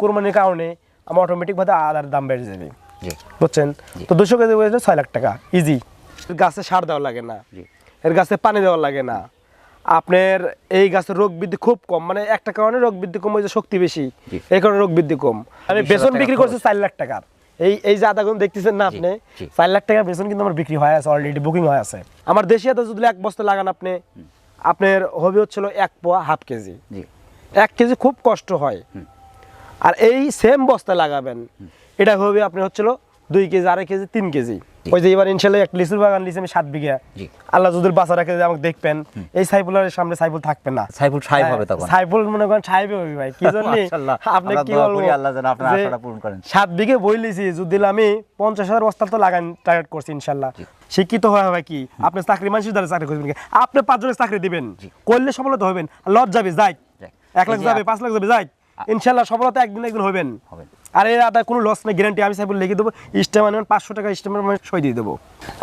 কোরবানির কারণে আমার অটোমেটিক ভাবে আদার দাম বেড়ে যাবে। বুঝছেন? তো দুশো কেজি বলেছে ছয় লাখ টাকা। ইজি গাছে সার দেওয়া লাগে না। এর গাছে পানি দেওয়া লাগে না। আপনার এই গাছের রোগ বৃদ্ধি খুব কম। মানে একটা কারণে রোগ বৃদ্ধি কম হয়েছে শক্তি বেশি। এই কারণে রোগ বৃদ্ধি কম। আমি বেসন বিক্রি করছি চার লাখ টাকার। এই এই যে আদাগুলো দেখতেছেন না আপনি। চার লাখ টাকার বেসন কিন্তু আমার বিক্রি হয়ে আছে অলরেডি বুকিং হয়ে আছে। আমার দেশি আদা যদি এক বস্তা লাগান আপনি আপনার হবি হচ্ছিল এক পোয়া হাফ কেজি। এক কেজি খুব কষ্ট হয়। আর এই সেম বস্তা লাগাবেন। এটা হবে আপনি হচ্ছিল দুই কেজি আড়াই কেজি তিন কেজি। ওই যে এবার ইনশাল্লাহ একটা লিচুর বাগান লিচে আমি সাত বিঘা। আল্লাহ যদি বাঁচা রাখে আমাকে দেখবেন। এই সাইফুলের সামনে সাইফুল থাকবে না। সাইফুল সাহেব হবে তখন। সাইফুল মনে করেন সাহেবে হবে ভাই কি জন্য? আপনি কি বলব? আল্লাহ যেন আপনার আশাটা পূরণ করেন। সাত বিঘে বই লিছি যদি আমি পঞ্চাশ হাজার বস্তা তো লাগান টার্গেট করছি ইনশাল্লাহ। শিক্ষিত হয়ে হবে কি? আপনি চাকরি মানুষের দ্বারা চাকরি করবেন আপনি পাঁচজনের চাকরি দিবেন। করলে সফলতা হবেন। লজ যাবে যাই। এক লাখ যাবে পাঁচ লাখ যাবে যাই। ইনশাল্লাহ সফলতা একদিন একদিন হবেন। আর এর আদা কোনো লস নেই গ্যারান্টি আমি সাইবুল লিখে দেবো স্টেম পাঁচশো টাকা স্টেমের মানে সই দিয়ে দেবো।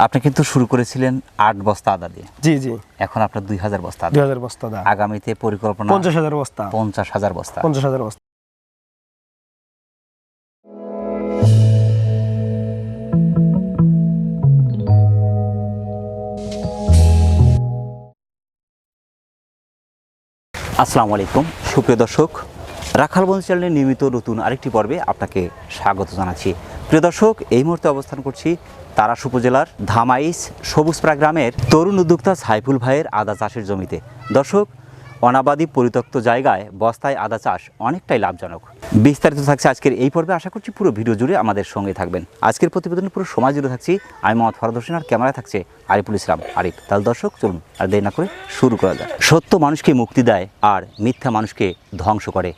আপনি কিন্তু শুরু করেছিলেন আট বস্তা আদা দিয়ে। জি জি। এখন আপনার দুই হাজার বস্তা দুই হাজার বস্তা দা আগামীতে পরিকল্পনা পঞ্চাশ হাজার বস্তা। পঞ্চাশ হাজার বস্তা। পঞ্চাশ হাজার বস্তা। আসসালামু আলাইকুম। সুপ্রিয় দর্শক রাখালবন্ধু চ্যানেলের নিয়মিত নতুন আরেকটি পর্বে আপনাকে স্বাগত জানাচ্ছি। প্রিয় দর্শক, এই মুহূর্তে অবস্থান করছি তারাস উপজেলার ধামাইস সবুজপ্রা গ্রামের তরুণ উদ্যোক্তা সাইফুল ভাইয়ের আদা চাষের জমিতে। দর্শক অনাবাদী পরিত্যক্ত জায়গায় বস্তায় আদা চাষ অনেকটাই লাভজনক। বিস্তারিত থাকছে আজকের এই পর্বে। আশা করছি পুরো ভিডিও জুড়ে আমাদের সঙ্গে থাকবেন। আজকের প্রতিবেদনে পুরো সময় জুড়ে থাকছি। আমি মোহাম্মদ ফরদ হোসেন আর ক্যামেরায় থাকছে আরিফুল ইসলাম। আরিফ তাহলে দর্শক চলুন আর দেরি না করে শুরু করা যাক। সত্য মানুষকে মুক্তি দেয় আর মিথ্যা মানুষকে ধ্বংস করে।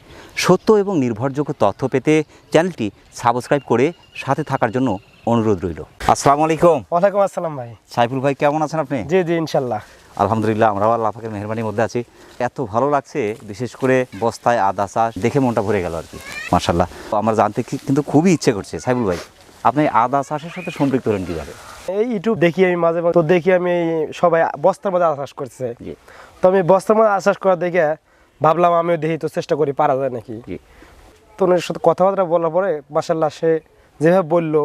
সত্য এবং নির্ভরযোগ্য তথ্য পেতে চ্যানেলটি সাবস্ক্রাইব করে সাথে থাকার জন্য অনুরোধ রইল। আসসালামু আলাইকুম। ওয়ালাইকুম আসসালাম ভাই। সাইফুল ভাই কেমন আছেন আপনি? জি জি ইনশাল্লাহ। আলহামদুলিল্লাহ আমরাও আল্লাহ পাকের মেহরবানির মধ্যে আছি। এত ভালো লাগছে বিশেষ করে বস্তায় আদা চাষ দেখে মনটা ভরে গেল আর কি মার্শাল্লাহ তো আমার জানতে কি- কিন্তু খুবই ইচ্ছে করছে সাইবুল ভাই আপনি আদা চাষের সাথে সম্পৃক্ত হলেন কীভাবে? এই ইউটিউব দেখি আমি মাঝে মাঝে তো দেখি আমি সবাই বস্তার মধ্যে আশ্বাস করছে। জি। তো আমি বস্তার মধ্যে আশ্বাস করা দেখে ভাবলাম আমিও দেখি তো চেষ্টা করি পারা যায় নাকি? তো ওনার সাথে কথাবার্তা বলার পরে মাসাল্লাহ সে যেভাবে বলল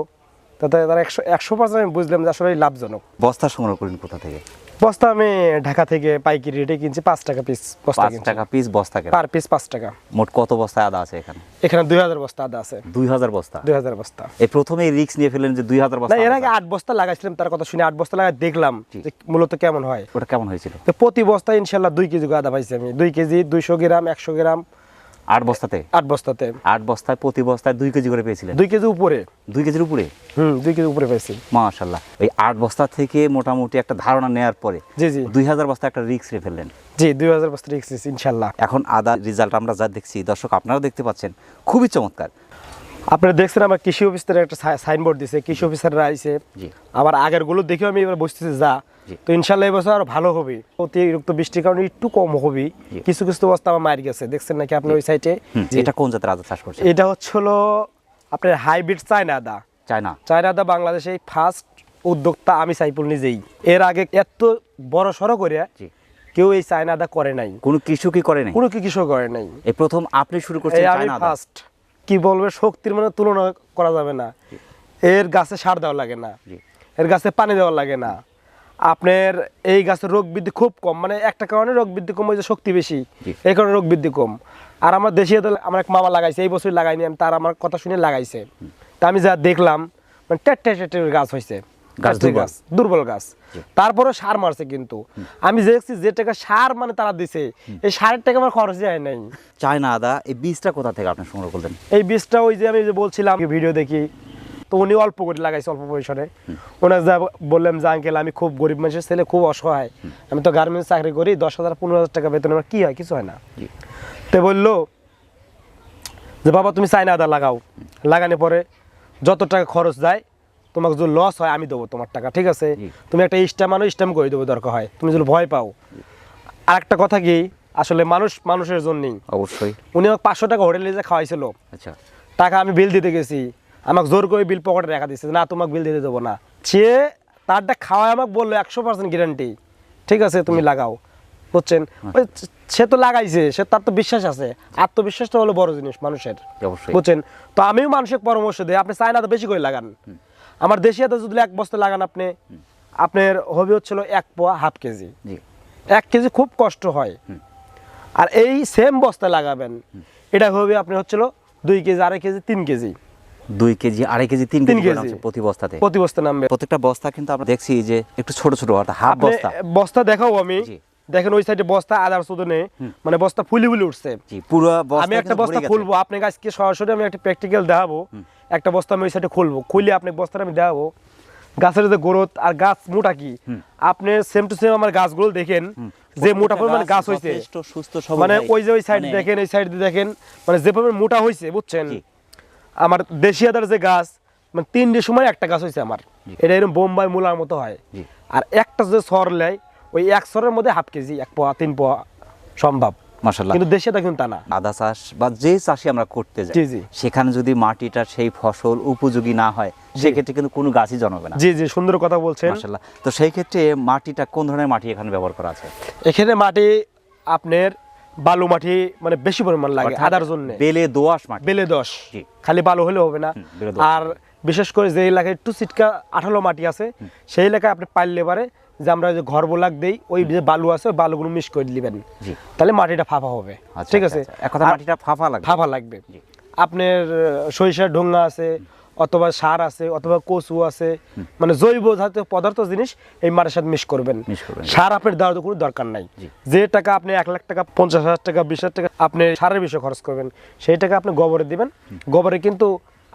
তাতে তার একশো একশো পার্সেন্ট আমি বুঝলাম যে আসলে লাভজনক। বস্তা সংগ্রহ করেন কোথা থেকে? বস্তা আমি ঢাকা থেকে পাইকারি রেটে কিনছি পাঁচ টাকা পিস বস্তা পাঁচ টাকা পিস বস্তা কেন। পার পিস পাঁচ টাকা। মোট কত বস্তায় আদা আছে এখানে? এখানে দুই হাজার বস্তা আদা আছে। দুই হাজার বস্তা? দুই হাজার বস্তা। এই প্রথমে রিক্স নিয়ে ফেলেন যে দুই হাজার না বস্তা এর আগে। আট বস্তা লাগাইছিলাম তার কথা শুনে আট বস্তা লাগাই দেখলাম যে মূলত কেমন হয়। ওটা কেমন হয়েছিল? তো প্রতি বস্তা ইনশাল্লাহ দুই কেজি আদা পাইছি আমি। দুই কেজি দুইশো গ্রাম একশো গ্রাম আট বস্তাতে? আট বস্তাতে। আট বস্তায় প্রতি বস্তায় দুই কেজি করে পেয়েছিলেন? দুই কেজি উপরে। দুই কেজির উপরে? হুম দুই কেজি উপরে পাইছি মাশাল্লাহ এই আট বস্তা থেকে মোটামুটি একটা ধারণা নেওয়ার পরে জি জি। দুই হাজার বস্তা একটা রিক্স রে ফেললেন? জি দুই হাজার বস্তা রিক্স ইনশাল্লাহ এখন আদা রেজাল্ট আমরা যা দেখছি দর্শক আপনারাও দেখতে পাচ্ছেন খুবই চমৎকার। আপনারা দেখছেন আমার কৃষি অফিসের একটা সাইনবোর্ড দিছে কৃষি অফিসাররা আইছে। জি। আবার আগেরগুলো দেখেও আমি এবার বসতেছি যা। তো ইনশাল্লাহ এবছর আরও ভালো হবে। অতিরিক্ত বৃষ্টির কারণে একটু কম হবে। কিছু কিছু বস্তা আমার মার গেছে। দেখছেন নাকি আপনার ওই সাইটে এটা কোন জাতের আদা চাষ করছে এটা হচ্ছিল আপনার হাইব্রিড চায়না আদা। চায়না? চায়না আদা বাংলাদেশে ফার্স্ট উদ্যোক্তা আমি সাইফুল নিজেই। এর আগে এত বড় সড়ো করে কেউ এই চায়না আদা করে নাই। কোনো কৃষকই করে নাই? কোনো কি কৃষক করে নাই। এই প্রথম আপনি শুরু করছেন চায়না আদা? ফার্স্ট কি বলবে শক্তির মানে তুলনা করা যাবে না। এর গাছে সার দেওয়া লাগে না। এর গাছে পানি দেওয়া লাগে না। আপনার এই গাছের রোগ বৃদ্ধি খুব কম। মানে একটা কারণে রোগ বৃদ্ধি কম হয়েছে শক্তি বেশি। এই কারণে রোগ বৃদ্ধি কম। আর আমার দেশি আদা আমার এক মামা লাগাইছে এই বছর লাগাইনি আমি তার আমার কথা শুনে লাগাইছে। তা আমি যা দেখলাম মানে টেট টেট গাছ হয়েছে গাছ দুর্বল। দুর্বল গাছ। তারপরে সার মারছে কিন্তু। আমি দেখছি যে টাকা সার মানে তারা দিছে এই সারের টাকা আমার খরচ যায় নাই। চায় না আদা এই বীজটা কোথা থেকে আপনি সংগ্রহ করলেন? এই বীজটা ওই যে আমি যে বলছিলাম ভিডিও দেখি। তো উনি অল্প করে লাগাইছে অল্প পয়সনে ওনাকে যা বললাম যে আঙ্কেল আমি খুব গরিব মানুষের ছেলে খুব অসহায়। আমি তো গার্মেন্টস চাকরি করি দশ হাজার পনেরো হাজার টাকা বেতন আমার কি হয়? কিছু হয় না। তো বলল যে বাবা তুমি চাইনা আদা লাগাও। লাগানোর পরে যত টাকা খরচ যায় তোমাকে যদি লস হয় আমি দেবো তোমার টাকা ঠিক আছে? তুমি একটা স্ট্যাম্প আনো স্ট্যাম্প করে দেবো দরকার হয়। তুমি যদি ভয় পাও। আর একটা কথা কি আসলে মানুষ মানুষের জন্যই। অবশ্যই। উনি আমাকে পাঁচশো টাকা হোটেলে যে খাওয়াইছিল আচ্ছা। টাকা আমি বিল দিতে গেছি। আমাকে জোর করে বিল পকেটে রাখা দিচ্ছে না তোমাকে বিল দিতে দেবো না। সে তারটা খাওয়ায় আমাকে বলল একশো পার্সেন্ট গ্যারান্টি ঠিক আছে তুমি লাগাও। বুঝছেন? ওই সে তো লাগাইছে সে তার তো বিশ্বাস আছে। আত্মবিশ্বাসটা হলো বড় জিনিস মানুষের। বুঝছেন? তো আমিও মানুষের পরামর্শ দিই আপনি চায়নাতে বেশি করে লাগান। আমার দেশিয়াতে যদি এক বস্তা লাগান আপনি আপনার হবে হচ্ছিল এক পোয়া হাফ কেজি। এক কেজি খুব কষ্ট হয়। আর এই সেম বস্তা লাগাবেন এটা হবে আপনি হচ্ছিল দুই কেজি আড়াই কেজি তিন কেজি। দুই কেজি আড়াই কেজি তিন কেজি প্রতি বস্তাতে। প্রতি বস্তা নামবে। প্রত্যেকটা বস্তা কিন্তু আমরা দেখছি যে একটু ছোট ছোট অর্থাৎ হাফ বস্তা। বস্তা দেখাও আমি। দেখেন ওই সাইডে বস্তা আদার সুদনে মানে বস্তা ফুলি ফুলি উঠছে। পুরো আমি একটা বস্তা খুলবো আপনাকে আজকে সরাসরি আমি একটা প্র্যাকটিক্যাল দেখাবো। একটা বস্তা আমি ওই সাইডে খুলবো খুলে আপনি বস্তাটা আমি দেখাবো। গাছের যে গ্রোথ আর গাছ মোটা কি? আপনি সেম টু সেম আমার গাছগুলো দেখেন যে মোটা পরিমাণ গাছ হয়েছে সুস্থ মানে ওই যে ওই সাইড মানে দেখেন এই সাইড দেখেন মানে যে পরিমাণ মোটা হয়েছে বুঝছেন। আমার দেশি আদার যে গাছ মানে তিনটে সময় একটা গাছ হয়েছে আমার। এটা এরকম বোম্বাই মূলার মতো হয়। আর একটা যে সর নেয় ওই এক সরের মধ্যে হাফ কেজি এক পোয়া তিন পোয়া সম্ভব। মাশাআল্লাহ। কিন্তু দেশি কিন্তু তা না। আদা চাষ বা যে চাষি আমরা করতে যাই। সেখানে যদি মাটিটা সেই ফসল উপযোগী না হয় সেক্ষেত্রে কিন্তু কোনো গাছই জন্মাবে না। জি জি সুন্দর কথা বলছেন। মাশাআল্লাহ। তো সেই ক্ষেত্রে মাটিটা কোন ধরনের মাটি এখানে ব্যবহার করা আছে? এখানে মাটি আপনার বালু মাটি মানে বেশি পরিমাণ লাগে আদার জন্য। বেলে দোআঁশ মাটি। বেলে জি। খালি বালু হলে হবে না। আর বিশেষ করে যে এলাকায় একটু সিটকা আঠালো মাটি আছে সেই এলাকায় আপনি পাইলে পারে যে আমরা যে ঘর বোলাক দেই ওই যে বালু আছে ওই বালুগুলো মিক্স করে দিবেন। জি। তাহলে মাটিটা ফাঁপা হবে। আচ্ছা, ঠিক আচ্ছা, আছে? আচ্ছা। এক কথা মাটিটা ফাঁপা লাগবে। ফাঁপা লাগবে। আপনার সরিষার ঢোঙ্গা আছে অথবা সার আছে অথবা কচু আছে মানে জৈব জাতীয় পদার্থ জিনিস এই মাটির সাথে মিশ করবেন। সার আপনার দেওয়ার তো কোনো দরকার নাই। যে টাকা আপনি এক লাখ টাকা পঞ্চাশ হাজার টাকা বিশ হাজার টাকা আপনি সারের বিষয়ে খরচ করবেন সেই টাকা আপনি গোবরে দিবেন। গোবরে কিন্তু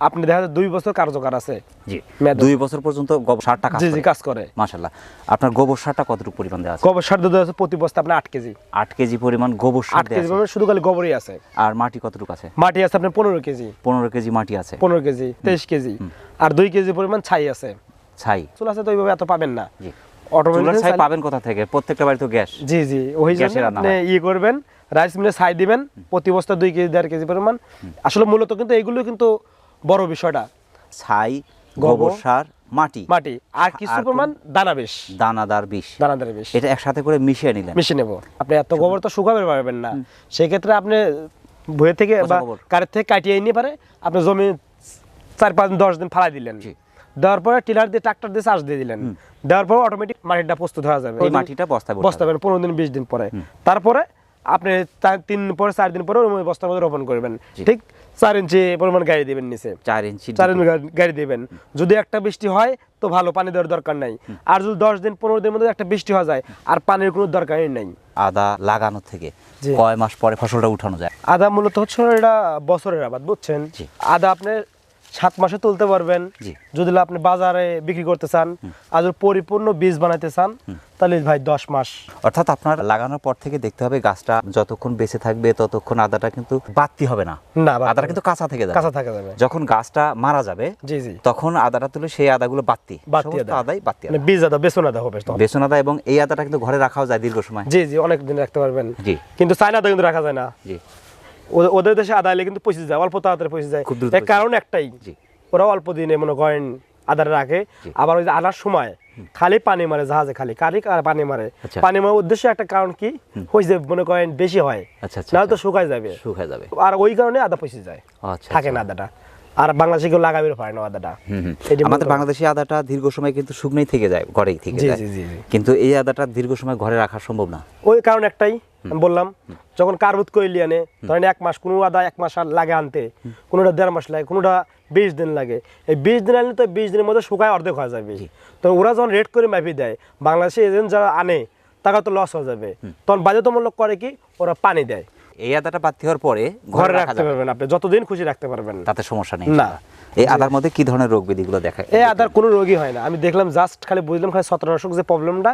আপনি দেখা যায় দুই বছর কার্যকর আছে। জি। দুই বছর পর্যন্ত গোবর সারটা কাজ জি জি করে। কাজ করে। মাশাআল্লাহ। আপনার গোবর সারটা কতটুকু পরিমাণ দেওয়া আছে? গোবর সার দিতে আছে প্রতি বস্তা আপনার আট কেজি। আট কেজি পরিমাণ গোবর সার দেওয়া আছে। শুধু খালি গোবরই আছে। আর মাটি কতটুকু আছে? মাটি আছে আপনার পনেরো কেজি। পনেরো কেজি মাটি আছে। পনেরো কেজি তেইশ কেজি। আর দুই কেজি পরিমাণ ছাই আছে। ছাই। চুল আছে তো ওইভাবে এত পাবেন না। জি। অটোমেটিক ছাই পাবেন কোথা থেকে? প্রত্যেকটা বাড়ি তো গ্যাস। জি জি। ওই জন্য ইয়ে করবেন রাইস মিলে ছাই দিবেন প্রতি বস্তা দুই কেজি দেড় কেজি পরিমাণ। আসলে মূলত কিন্তু এইগুলো কিন্তু বড় বিষয়টা। ছাই গোবর, সার মাটি। মাটি। আর কিছু পরিমাণ? দানা বেশ দানাদার বিষ। দানাদার বেশ এটা একসাথে করে মিশিয়ে নিলেন। মিশে নেব। আপনি এত গোবর তো শুকাবে পারবেন না। সেই ক্ষেত্রে আপনি ভুয়ে থেকে বা। কারের থেকে কাটিয়ে নিয়ে পারে আপনি জমি চার পাঁচ দশ দিন ফালাই দিলেন। দেওয়ার পরে টিলার দিয়ে ট্রাক্টর দিয়ে চার্জ দিয়ে দিলেন। দেওয়ার পর অটোমেটিক মাটিটা প্রস্তুত হয়ে যাবে। এই মাটিটা বস্তা পাবেন পনেরো দিন বিশ দিন পরে। তারপরে আপনি তিন দিন পরে চার দিন পরে ওই বস্তার মধ্যে রোপণ করবেন। ঠিক চার ইঞ্চি পরিমাণ গাড়ি দেবেন নিচে। চার ইঞ্চি চার ইঞ্চি গাড়ি দেবেন। যদি একটা বৃষ্টি হয় তো ভালো পানি দেওয়ার দরকার নাই। আর যদি দশ দিন পনেরো দিনের মধ্যে একটা বৃষ্টি হয়ে যায় আর পানির কোনো দরকারই নাই। আদা লাগানো থেকে। কয় মাস পরে ফসলটা উঠানো যায়? আদা মূলত হচ্ছে এটা বছরের আবাদ বুঝছেন। আদা আপনি সাত মাসে তুলতে পারবেন। যদি আপনি বাজারে বিক্রি করতে চান আর পরিপূর্ণ বীজ বানাইতে চান তাহলে ভাই দশ মাস। অর্থাৎ আপনার লাগানোর পর থেকে দেখতে হবে গাছটা যতক্ষণ বেঁচে থাকবে ততক্ষণ আদাটা কিন্তু বাড়তি হবে না। না আদাটা কিন্তু কাঁচা থেকে যাবে। কাঁচা থাকা যাবে। যখন গাছটা মারা যাবে জি জি। তখন আদাটা তুলে সেই আদাগুলো বাড়তি। বাড়তি আদা। আদাই বাড়তি মানে বীজ আদা বেসন আদা হবে। বেসন আদা এবং এই আদাটা কিন্তু ঘরে রাখাও যায় দীর্ঘ সময়। জি জি অনেক দিন রাখতে পারবেন। জি। কিন্তু চায়না আদা কিন্তু রাখা যায় না। জি। ওদের- দেশে আদা এলে কিন্তু পচে যায় অল্প তাড়াতাড়ি পচে যায় এর কারণ একটাই ওরা অল্প দিনে মনে করেন আদার রাখে। আবার ওই যে আনার সময় খালি পানি মারে জাহাজে খালি খালি পানি মারে। আচ্ছা। পানি মারার উদ্দেশ্য একটা কারণ কি? যে মনে করেন বেশি হয়। আচ্ছা আচ্ছা নাহলে তো। শুকায় যাবে। শুকায় যাবে। আর ওই কারণে আদা পচে যায়। আচ্ছা থাকে না আদাটা। আর বাংলাদেশে কেউ লাগাবে পারে না আদাটা। আমাদের বাংলাদেশি আদাটা দীর্ঘ সময় কিন্তু শুকনোই থেকে যায় ঘরেই থেকে যায়। জি জি জি। কিন্তু এই আদাটা দীর্ঘ সময় ঘরে রাখা সম্ভব না। ওই কারণ একটাই। আমি বললাম যখন কার্বুত কইলি আনে ধরেন এক মাস কোনো আদা এক মাস লাগে আনতে কোনোটা দেড় মাস লাগে কোনোটা বিশ দিন লাগে। এই বিশ দিন আনলে তো বিশ দিনের মধ্যে শুকায় অর্ধেক হয়ে যাবে। তো ওরা যখন রেট করে মাপি দেয় বাংলাদেশে এজেন্ট যারা আনে টাকা তো লস হয়ে যাবে। তখন বাধ্যতামূলক করে কি ওরা পানি দেয়। এই আদাটা বাড়তি হওয়ার পরে ঘরে রাখতে পারবেন আপনি যতদিন খুশি রাখতে পারবেন। তাতে সমস্যা নেই। না। এই আদার মধ্যে কি ধরনের রোগ ব্যাধিগুলো দেখা এই আদার কোনো রোগই হয় না। আমি দেখলাম জাস্ট খালি বুঝলাম খালি ছত্রাকনাশক যে প্রবলেমটা।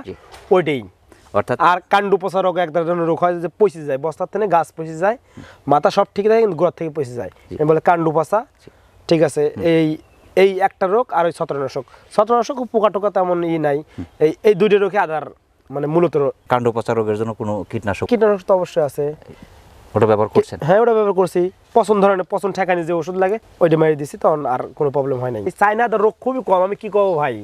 ওইটাই। অর্থাৎ আর কাণ্ডু পচা রোগ এক ধরনের রোগ হয় যে পচে যায় বস্তার থেকে গাছ পচে যায় মাথা সব ঠিক থাকে কিন্তু গোড়ার থেকে পচে যায়। বলে কাণ্ডু পচা ঠিক আছে এই এই একটা রোগ আর ওই ছত্রাকনাশক। ছত্রাকনাশক পোকা টোকা তেমন ই নাই। এই এই দুইটা রোগে আধার মানে মূলত। কাণ্ড পচা রোগের জন্য কোনো কীটনাশক? কীটনাশক তো অবশ্যই আছে। ওটা ব্যবহার করছেন? হ্যাঁ ওটা ব্যবহার করছি। পছন্দ ধরনের পছন্দ ঠেকানি যে ওষুধ লাগে ওইটা মেরে দিছি তখন আর কোনো প্রবলেম হয় নাই। চাইনাদের রোগ খুবই কম আমি কি কব ভাই?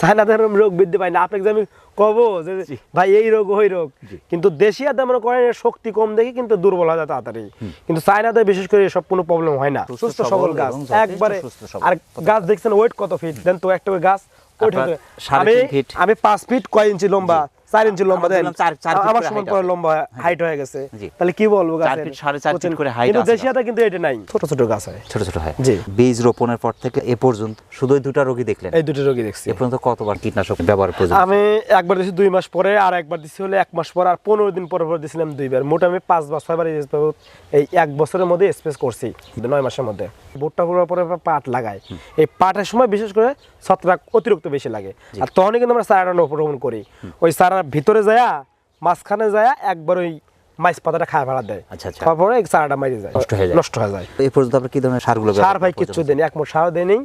চাইনাদের রোগ বৃদ্ধি পাই না। আপনাকে আমি কব যে ভাই এই রোগ ওই রোগ। কিন্তু দেশি আদা মনে করেন শক্তি কম দেখি কিন্তু দুর্বল হয় তাড়াতাড়ি। কিন্তু চাইনাতে বিশেষ করে এসব কোনো প্রবলেম হয় না। সুস্থ সবল গাছ। একবারে আর গাছ দেখছেন ওয়েট কত ফিট দেন তো একটা গাছ। আমি পাঁচ ফিট কয় ইঞ্চি লম্বা? চার ইঞ্চি লম্বা দেন আমার সমান করে লম্বা হাইট হয়ে গেছে। তাহলে কি বলব গাছের? সাড়ে চার বুঝছেন? করে height কিন্তু দেশিয়াটা কিন্তু এটা নাই। ছোট ছোট গাছ হয়। ছোট ছোট হয়। জি। বীজ রোপণের পর থেকে এ পর্যন্ত শুধু দুটা রোগী দেখলেন? এই দুটো রোগী দেখছি। এ পর্যন্ত কতবার কীটনাশক ব্যবহার প্রয়োজন? আমি একবার দিছি দুই মাস পরে আর একবার দিছি হলে এক মাস পর আর পনেরো দিন পর পর দিছিলাম দুইবার। মোট আমি পাঁচ বা ছয়বার এই এই এক বছরের মধ্যে স্পেস করছি নয় মাসের মধ্যে। ভুট্টা করার পরে পাট লাগাই। এই পাটের সময় বিশেষ করে ছত্রাক অতিরিক্ত বেশি লাগে। আর তখনই কিন্তু আমরা চারাটা রোপণ করি। ওই ভিতরে যায়া মাঝখানে যায়া একবার ওই মাইস পাতাটা খায় ফেলা দেয়। আচ্ছা, আচ্ছা। খাওয়ার চারাটা মারি যায়। নষ্ট হয়ে যায়। নষ্ট হয়ে যায়। এ পর্যন্ত আপনি কি ধরনের সারগুলো সার ভাই? কিচ্ছু দেয়নি এক মোট সারও দেয়নি।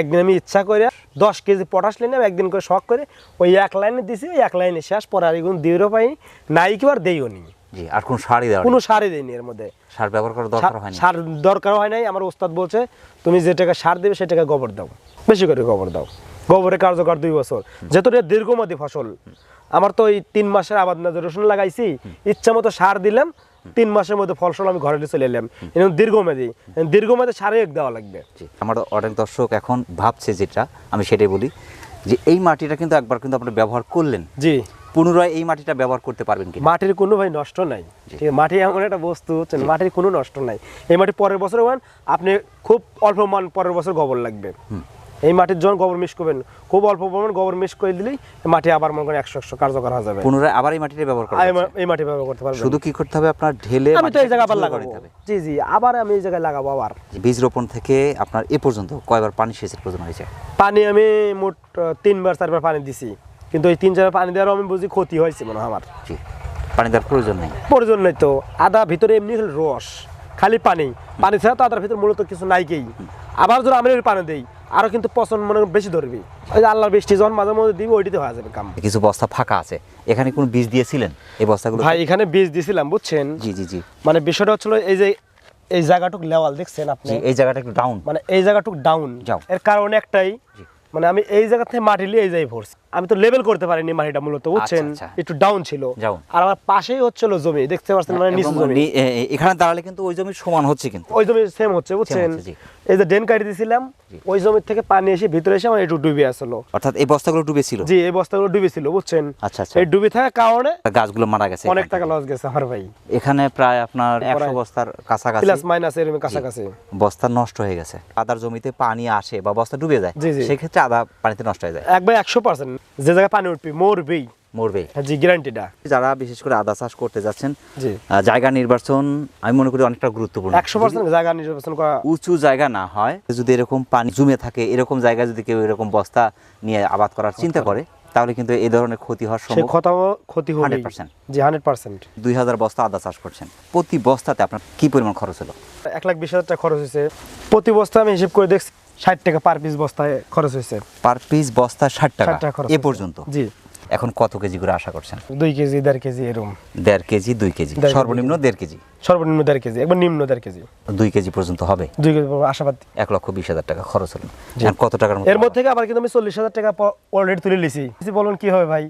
একদিন আমি ইচ্ছা করে দশ কেজি পটাশ নিলাম একদিন করে শখ করে ওই এক লাইনে দিছি ওই এক লাইনে শেষ পরে আর এগুলো দিয়েও পাই নাই কি আর দেইও নি। জি আর কোন সারই দেওয়া কোনো সারই দেয়নি এর মধ্যে। সার ব্যবহার করার দরকার হয়নি সার দরকার হয় নাই আমার ওস্তাদ বলছে তুমি যে টাকা সার দেবে সে টাকা গোবর দাও। বেশি করে গোবর দাও। গোবরের কার্যকর দুই বছর। যেহেতু দীর্ঘমেয়াদী ফসল আমার তো ওই তিন মাসের আবাদ না রসুন লাগাইছি ইচ্ছা মতো সার দিলাম তিন মাসের মধ্যে ফসল আমি ঘরে নিয়ে চলে এলাম। এরকম দীর্ঘমেয়াদী দীর্ঘমেয়াদী সারে এক দেওয়া লাগবে। আমার অনেক দর্শক এখন ভাবছে যেটা আমি সেটাই বলি যে এই মাটিটা কিন্তু একবার কিন্তু আপনি ব্যবহার করলেন। জি। পুনরায় এই মাটিটা ব্যবহার করতে পারবেন কি মাটির কোনো ভাই নষ্ট নাই। ঠিক আছে মাটি এমন একটা বস্তু হচ্ছেন মাটির কোনো নষ্ট নাই। এই মাটি পরের বছর আপনি খুব অল্প মান পরের বছর গোবর লাগবে। এই মাটির যখন গোবর মিশ করবেন খুব অল্প পরিমাণ গোবর মিশ করে দিলেই মাটি আবার মনে করেন একশো একশো কার্যকর হয়ে যাবে। পুনরায় আবার এই মাটিটা ব্যবহার করা এই এই মাটি ব্যবহার করতে পারবেন। শুধু কি করতে হবে আপনার ঢেলে আমি তো এই জায়গা আবার লাগাবো। জি জি আবার আমি এই জায়গায় লাগাবো আবার। বীজ রোপণ থেকে আপনার এ পর্যন্ত কয়বার পানি সেচের প্রয়োজন হয়েছে? পানি আমি মোট তিনবার চারবার পানি দিছি। কিন্তু ওই তিন চারবার পানি দেওয়ার আমি বুঝি ক্ষতি হয়েছে মনে হয় আমার। জি পানি দেওয়ার প্রয়োজন নেই। প্রয়োজন নেই তো। আদা ভিতরে এমনি হলো রস খালি পানি। পানি ছাড়া তো আদার ভিতরে মূলত কিছু নাইকেই আবার যদি আমি পানি দেই আরও কিন্তু পছন্দ মনে বেশি ধরবি। ওই যে আল্লাহর বৃষ্টি যখন মাঝে মধ্যে দিবি ওইটিতে হয়ে যাবে কাম। কিছু বস্তা ফাঁকা আছে। এখানে কোন বীজ দিয়েছিলেন এই বস্তাগুলো ভাই এখানে বীজ দিয়েছিলাম বুঝছেন? জি জি জি। মানে বিষয়টা হচ্ছিল এই যে এই জায়গাটুক লেওয়াল দেখছেন আপনি? এই জায়গাটা একটু ডাউন মানে এই জায়গাটুক ডাউন যাও এর কারণ একটাই মানে আমি এই জায়গা থেকে মাটি নিয়ে এই জায়গায় ভরছি আমি তো লেভেল করতে পারিনি মাটিটা মূলত বুঝছেন? আচ্ছা। একটু ডাউন ছিল। আর আমার পাশেই হচ্ছিল জমি দেখতে পাচ্ছেন মানে নিচু জমি। এখানে দাঁড়ালে কিন্তু ওই জমি সমান হচ্ছে কিন্তু। ওই জমি সেম হচ্ছে বুঝছেন? এই যে ড্রেন কাটি দিয়েছিলাম ওই জমির থেকে পানি এসে ভিতরে এসে আমার একটু ডুবে আসলো। অর্থাৎ এই বস্তাগুলো ডুবেছিল জি এই বস্তাগুলো ডুবেছিল বুঝছেন? আচ্ছা আচ্ছা। এই ডুবে থাকার কারণে গাছগুলো মারা গেছে অনেক টাকা লস গেছে আমার ভাই। এখানে প্রায় আপনার একশো প্রায় বস্তার কাছাকাছি। প্লাস মাইনাস এরকম কাছাকাছি। বস্তা নষ্ট হয়ে গেছে। আদার জমিতে পানি আসে বা বস্তা ডুবে যায়। সেক্ষেত্রে আদা পানিতে নষ্ট হয়ে যায়। একবার একশো পার্সেন্ট যে জায়গায় পানি উঠবি মরবেই। মরবে হ্যাঁ, জি গ্যারান্টিটা যারা বিশেষ করে আদা চাষ করতে যাচ্ছেন জায়গা নির্বাচন আমি মনে করি অনেকটা গুরুত্বপূর্ণ। একশো পার্সেন্ট জায়গা নির্বাচন করা উঁচু জায়গা না হয় যদি এরকম পানি জমে থাকে এরকম জায়গায় যদি কেউ এরকম বস্তা নিয়ে আবাদ করার চিন্তা করে। তাহলে কিন্তু এই ধরনের ক্ষতি হওয়ার সম্ভব ক্ষতি হবে 100% জি হান্ড্রেড পার্সেন্ট। দুই হাজার বস্তা আদা চাষ করছেন প্রতি বস্তাতে আপনার কি পরিমাণ খরচ হলো? এক লাখ বিশ হাজার টাকা খরচ হয়েছে। প্রতি বস্তা আমি হিসেব করে দেখছি ষাট টাকা পার পিস বস্তায় খরচ হয়েছে। পার পিস বস্তা ষাট টাকা? 60 টাকা খরচ এ পর্যন্ত? জি। এখন কত কেজি করে আশা করছেন? দুই কেজি দেড় কেজি এরকম। দেড় কেজি দুই কেজি? সর্বনিম্ন দেড় কেজি? সর্বনিম্ন দেড় কেজি একবার নিম্ন দেড় কেজি। দুই কেজি পর্যন্ত হবে? দুই কেজি আশাবাদ। এক লক্ষ বিশ হাজার টাকা খরচ হলো। কত টাকার এর মধ্যে থেকে আবার কিন্তু আমি চল্লিশ হাজার টাকা অলরেডি তুলে নিছি। বলুন কি হবে ভাই?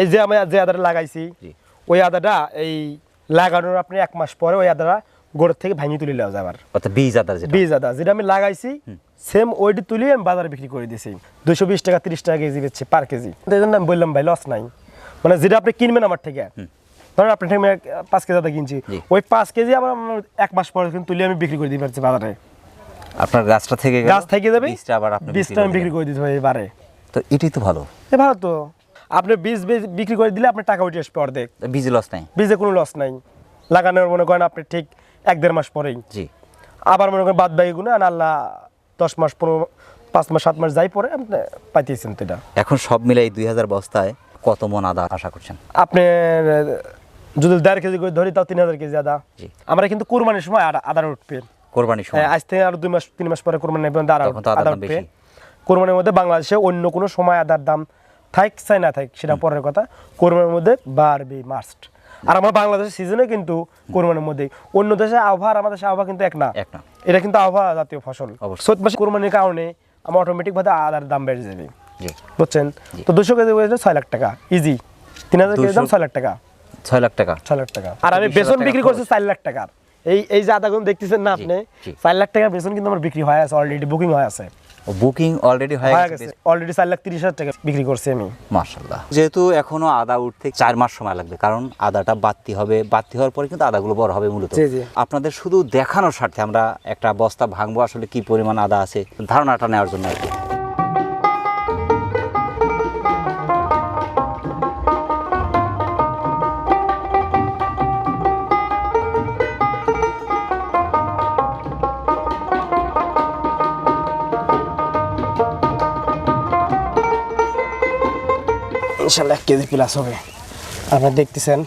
এই যে আমি যে আদাটা লাগাইছি। ওই আদাটা এই লাগানোর আপনি এক মাস পরে ওই আদাটা গোড়ের থেকে ভাঙিয়ে তুলে নেওয়া যায় আবার। অর্থাৎ বীজ আদা যেটা। বীজ আদা যেটা আমি লাগাইছি সেম ওইটি তুলে আমি বাজারে বিক্রি করে দিয়েছি দুশো বিশ টাকা তিরিশ টাকা কেজি বেচছে পার কেজি। এই জন্য আমি বললাম ভাই লস নাই। মানে যেটা আপনি কিনবেন আমার থেকে। ধরেন আপনি থেকে পাঁচ কেজি আদা কিনছি। ওই পাঁচ কেজি আমার এক মাস পরে কিন্তু তুলে আমি বিক্রি করে দিতে পারছি বাজারে। আপনার গাছটা থেকে গাছ থেকে যাবে বীজটা আবার আপনি বীজটা আমি বিক্রি করে দিতে পারি এবারে। তো এটাই তো ভালো। এ ভালো তো। আপনি বীজ বীজ বিক্রি করে দিলে আপনার টাকা উঠে আসবে অর্ধেক। বীজ লস নাই। বীজে কোনো লস নাই। লাগানোর মনে করেন আপনি ঠিক এক দেড় মাস পরেই। জি। আবার মনে করেন বাদ বাকি গুলো আল্লাহ দশ মাস পনেরো পাঁচ মাস সাত মাস যাই পরে আপনি পাইতেছেন তো এটা। এখন সব মিলাই দুই হাজার বস্তায় কত মন আদা আশা করছেন? আপনি যদি দেড় কেজি করে ধরি তাও তিন হাজার কেজি আদা। জি। আমরা কিন্তু কোরবানির সময় আদা উঠবে কোরবানির সময়। হ্যাঁ, আজ থেকে আরও দুই মাস তিন মাস পরে কোরবানি নেবেন আদা আদা উঠবে কোরবানির মধ্যে বাংলাদেশে অন্য কোনো সময় আদার দাম থাক চাই না থাক সেটা পরের কথা। কোরবানির মধ্যে বাড়বে মাস্ট। আর আমার বাংলাদেশের সিজনে কিন্তু কোরবানির মধ্যেই। অন্য দেশে আবহাওয়া আর আমাদের দেশে আবহাওয়া কিন্তু এক না। এক না। এটা কিন্তু আবহাওয়া জাতীয় ফসল। চৈত মাসে কোরবানির কারণে আমার অটোমেটিক ভাবে আদার দাম বেড়ে যাবে। বুঝছেন? তো দুশো কেজি ওয়েটে ছয় লাখ টাকা। ইজি তিন হাজার কেজি দাম ছয় লাখ টাকা। ছয় লাখ টাকা। ছয় লাখ টাকা। আর আমি 20 বেসন বিক্রি। করছি চার লাখ টাকার। এই এই যে আদাগুলো দেখতেছেন না আপনি। চার লাখ টাকা বেসন কিন্তু আমার বিক্রি হয়ে আছে অলরেডি বুকিং হয়ে আছে। বুকিং অলরেডি হয়ে গেছে অলরেডি চার লাখ তিরিশ হাজার টাকা বিক্রি করছি আমি। মার্শাল্লাহ যেহেতু এখনও আদা উঠতে চার মাস সময় লাগবে কারণ আদাটা বাড়তি হবে বাড়তি হওয়ার পরে কিন্তু আদাগুলো বড় হবে মূলত। আপনাদের শুধু দেখানোর স্বার্থে আমরা একটা বস্তা ভাঙবো আসলে কি পরিমাণ আদা আছে ধারণাটা নেওয়ার জন্য আর কি। কেজি প্লাস হবে আপনারা দেখতেছেন।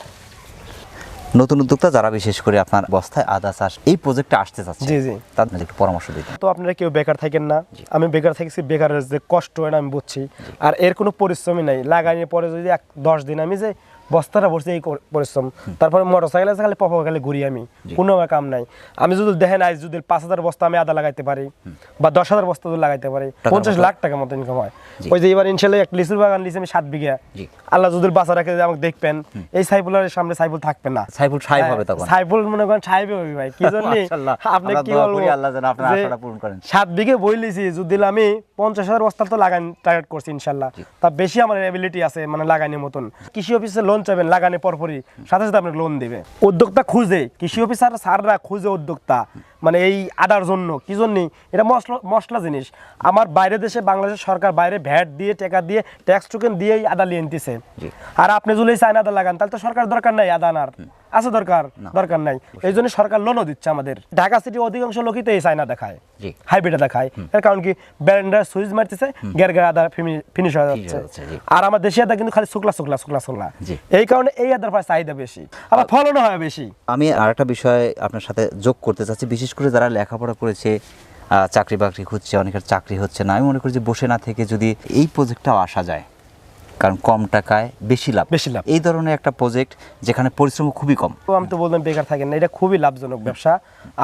নতুন উদ্যোক্তা যারা বিশেষ করে আপনার বস্তায় আদা চাষ এই প্রজেক্টটা আসতে চাচ্ছে জি, জি। তাদের একটু পরামর্শ দিতে। তো আপনারা কেউ বেকার থাকেন না। আমি বেকার থাকছি বেকারের যে কষ্ট হয় না আমি বুঝছি। আর এর কোনো পরিশ্রমই নাই। লাগানোর পরে যদি এক দশ দিন আমি যে বস্তাটা ভরছি এই পরিশ্রম। তারপরে মোটর সাইকেল আছে খালি পপা খালি ঘুরি আমি। কোনো আমার কাম নাই। আমি যদি দেখেন আজ যদি পাঁচ হাজার বস্তা আমি আদা লাগাইতে পারি বা দশ হাজার বস্তা যদি লাগাইতে পারি পঞ্চাশ লাখ টাকা মতো ইনকাম হয়। ওই যে এবার ইনশাল্লাহ একটা লিচুর বাগান লিচু আমি সাত বিঘা। আল্লাহ যদি বাসা রাখে আমাকে দেখবেন এই সাইফুলের সামনে সাইফুল থাকবে না। সাইফুল সাহেব হবে তখন। সাইফুল মনে করেন সাহেব হবে ভাই কি জন্য? আপনি কি বলব আল্লাহ যেন আপনার আশাটা পূরণ করেন। সাত বিঘে বই লিছি যদি আমি পঞ্চাশ হাজার বস্তা তো লাগান টার্গেট করছি ইনশাল্লাহ। তা বেশি আমার এবিলিটি আছে মানে লাগানোর মতন। কৃষি অফিসে লোন চাইবেন লাগানোর পরপরই। সাথে সাথে আপনাকে লোন দিবে। উদ্যোক্তা খুঁজে, কৃষি অফিসার স্যাররা খুঁজে উদ্যোক্তা। মানে এই আদার জন্য। কি জন্য? এটা মশলা মশলা জিনিস। আমার বাইরে দেশে বাংলাদেশ সরকার বাইরে ভ্যাট দিয়ে টাকা দিয়ে ট্যাক্স টোকেন দিয়েই আদা লিয়ে নিতেছে আর আপনি যদি চাইন আদা লাগান তাহলে তো সরকার দরকার নাই আদা আনার। আছে দরকার? দরকার নাই। এই জন্য সরকার লোনও দিচ্ছে আমাদের। ঢাকা সিটি অধিকাংশ লোকই তো এই চায়না দেখায় হাইব্রিডে দেখায় এর কারণ কি? ব্যারেন্ডার সুইচ মারতেছে গের গের আদা ফিনিশ হয়ে যাচ্ছে। আর আমার দেশি আদা কিন্তু খালি শুকলা শুকলা শুকলা শুকলা। এই কারণে এই আদার প্রায় চাহিদা বেশি। আবার ফলনও হয় বেশি। আমি আরেকটা বিষয় আপনার সাথে যোগ করতে চাচ্ছি বিশেষ করে যারা লেখাপড়া করেছে চাকরি বাকরি খুঁজছে অনেকের চাকরি হচ্ছে না। আমি মনে করি যে বসে না থেকে যদি এই প্রজেক্টটাও আসা যায় কারণ কম টাকায় বেশি লাভ। বেশি লাভ। এই ধরনের একটা প্রজেক্ট যেখানে পরিশ্রম খুবই কম। তো আমি তো বললাম বেকার থাকেন না এটা খুবই লাভজনক ব্যবসা।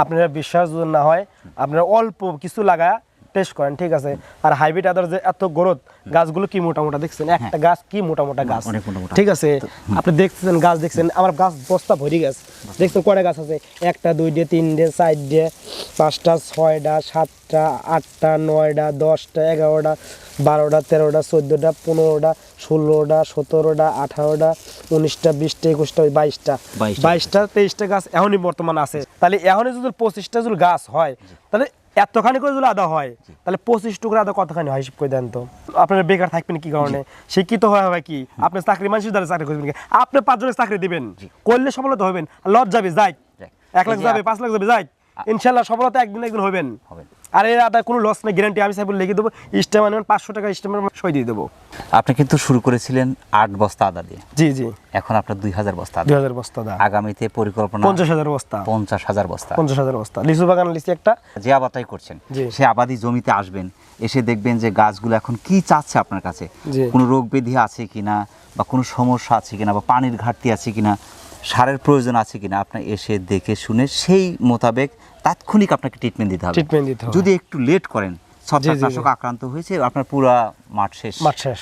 আপনারা বিশ্বাস যদি না হয় আপনারা অল্প কিছু লাগা টেস্ট করেন ঠিক আছে? আর হাইব্রিড আদার যে এত গ্রোথ গাছগুলো কি মোটা মোটা দেখছেন একটা গাছ কি মোটা মোটা গাছ? মোটা মোটা। ঠিক আছে? আপনি দেখছেন গাছ দেখছেন আমার গাছ বস্তা ভরি গাছ। দেখছেন কয়টা গাছ আছে? একটা দুইটা তিনটে চারটে পাঁচটা ছয়টা সাতটা আটটা নয়টা দশটা এগারোটা বারোটা তেরোটা চোদ্দোটা পনেরোটা ষোলোটা সতেরোটা আঠারোটা উনিশটা বিশটা একুশটা বাইশটা। বাইশটা তেইশটা গাছ এখনই বর্তমান আছে। তাহলে এখনই যদি পঁচিশটা যদি গাছ হয় তাহলে এতখানি করে যদি আদা হয় তাহলে পঁচিশ টুকরা আদা কতখানি হয় হিসেব করে দেন তো? আপনার বেকার থাকবেন কি কারণে? শিক্ষিত হয়ে হবে কি? আপনি চাকরি মানুষ দ্বারা চাকরি করবেন কি? আপনি পাঁচজনের চাকরি দিবেন। করলে সফলতা হবেন লজ যাবে যাই। এক লাখ যাবে পাঁচ লাখ যাবে যাই। ইনশাল্লাহ সফলতা একদিন একদিন হবেন। আর এর আদা কোনো লস নেই গ্যারান্টি আমি সাহেব লিখে দেবো। ইস্টেম আনবেন পাঁচশো টাকা ইস্টেমের সই দিয়ে দেবো। আপনি কিন্তু শুরু করেছিলেন আট বস্তা আদা দিয়ে। জি জি। এখন আপনার দুই হাজার বস্তা দুই হাজার বস্তা দা আগামীতে পরিকল্পনা পঞ্চাশ হাজার বস্তা। পঞ্চাশ হাজার বস্তা। পঞ্চাশ হাজার বস্তা। লিচু বাগান লিচি একটা। যে আবাদটাই করছেন সে আবাদি জমিতে আসবেন এসে দেখবেন যে গাছগুলো এখন কি চাচ্ছে আপনার কাছে। কোনো রোগ ব্যাধি আছে কিনা বা কোনো সমস্যা আছে কিনা বা পানির ঘাটতি আছে কিনা সারের প্রয়োজন আছে কিনা আপনি এসে দেখে শুনে সেই মোতাবেক তাৎক্ষণিক আপনাকে ট্রিটমেন্ট দিতে হবে। ট্রিটমেন্ট দিতে হবে। যদি একটু লেট করেন ছত্রাকনাশক আক্রান্ত হয়েছে আপনার পুরা মাঠ শেষ। মাঠ শেষ।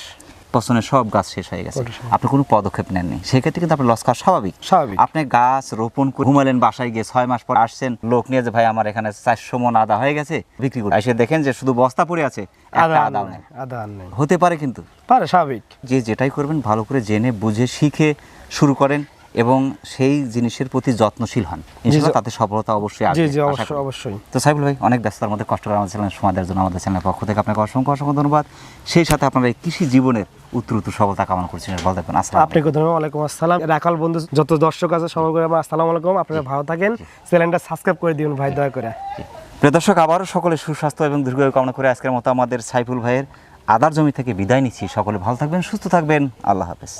পছন্দের সব গাছ শেষ হয়ে গেছে। আপনি কোনো পদক্ষেপ নেননি। সেক্ষেত্রে কিন্তু আপনার লস খাওয়া স্বাভাবিক। স্বাভাবিক। আপনি গাছ রোপণ করে ঘুমালেন বাসায় গিয়ে ছয় মাস পর আসছেন লোক নিয়ে যে ভাই আমার এখানে চারশো মন আদা হয়ে গেছে বিক্রি করে এসে দেখেন যে শুধু বস্তা পড়ে আছে আদা আদাও নেই, নেই। আদা নেই। হতে পারে কিন্তু। পারে স্বাভাবিক। যে যেটাই করবেন ভালো করে জেনে বুঝে শিখে শুরু করেন। এবং সেই জিনিসের প্রতি যত্নশীল হন। ইনশাআল্লাহ তাতে সফলতা অবশ্যই আসবে জি অবশ্যই অবশ্যই। তো সাইফুল ভাই অনেক ব্যস্ততার মধ্যে কষ্ট করে আমাদের চ্যানেল সময় দেওয়ার জন্য আমাদের চ্যানেলের পক্ষ থেকে আপনাকে অসংখ্য অসংখ্য ধন্যবাদ। সেই সাথে আপনার এই কৃষি জীবনের উত্তর উত্তর সফলতা কামনা করছেন ভালো থাকবেন আসসালাম আপনাকে ধন্যবাদ ওয়ালাইকুম আসসালাম। রাখাল বন্ধু যত দর্শক আছে সবাই করে আমার আসসালামু আলাইকুম। আপনারা ভালো থাকেন। চ্যানেলটা সাবস্ক্রাইব করে দিন ভাই দয়া করে। প্রিয় দর্শক আবারও সকলে সুস্বাস্থ্য এবং দীর্ঘায়ু কামনা করে আজকের মতো আমাদের সাইফুল ভাইয়ের আদার জমি থেকে বিদায় নিচ্ছি। সকলে ভালো থাকবেন সুস্থ থাকবেন। আল্লাহ হাফেজ।